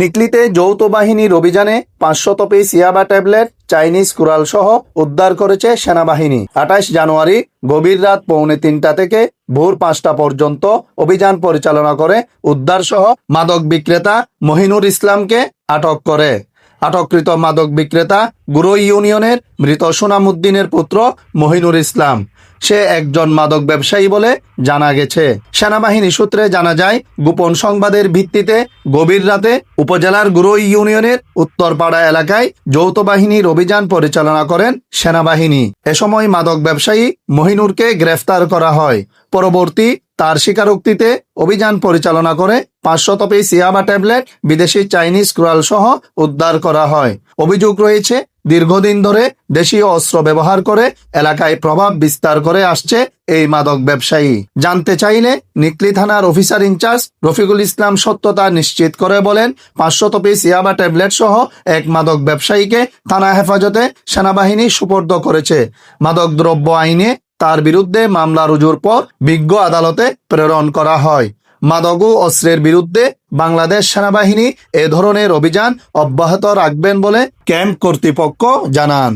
নিকলিতে যৌথ বাহিনীর অভিযানে পাঁচশত পিস ইয়াবা ট্যাবলেট, চাইনিজ কুরাল সহ উদ্ধার করেছে সেনাবাহিনী। আঠাশ জানুয়ারি গভীর রাত পৌনে তিনটা থেকে ভোর পাঁচটা পর্যন্ত অভিযান পরিচালনা করে উদ্ধার সহ মাদক বিক্রেতা মহিনুর ইসলামকে আটক করে। আটককৃত মাদক বিক্রেতা গুরু ইউনিয়নের মৃত সুনামুদ্দিনের পুত্র মহিনুর ইসলাম। সে একজন মাদক ব্যবসায়ী বলে জানা গেছে। সেনাবাহিনী সূত্রে জানা যায়, গোপন সংবাদের ভিত্তিতে গভীর রাতে উপজেলার গুরুই ইউনিয়নের উত্তরপাড়া এলাকায় যৌথ বাহিনীর অভিযান পরিচালনা করেন সেনাবাহিনী। এ সময় মাদক ব্যবসায়ী মহিনুরকে গ্রেফতার করা হয়। পরবর্তী তার স্বীকারোক্তিতে অভিযান পরিচালনা করে পাঁচশত পিস ইয়াবা ট্যাবলেট, বিদেশি চাইনিজ ক্রাল সহ উদ্ধার করা হয়। অভিযোগ রয়েছে দীর্ঘদিন ধরে দেশীয় অস্ত্র ব্যবহার করে এলাকায় প্রভাব বিস্তার করে আসছে এই মাদক ব্যবসায়ী। জানতে চাইলে নিকলি থানার অফিসার ইনচার্জ রফিকুল ইসলাম সত্যতা নিশ্চিত করে বলেন, পাঁচশত পিস ইয়াবা ট্যাবলেট সহ এক মাদক ব্যবসায়ীকে থানা হেফাজতে সেনাবাহিনী সুপর্দ করেছে। মাদক দ্রব্য আইনে তার বিরুদ্ধে মামলা রুজুর পর বিজ্ঞ আদালতে প্রেরণ করা হয়। মাদক অস্ত্রের বিরুদ্ধে বাংলাদেশ সেনাবাহিনী এ ধরনের অভিযান অব্যাহত রাখবেন বলে ক্যাম্প কর্তৃপক্ষ জানান।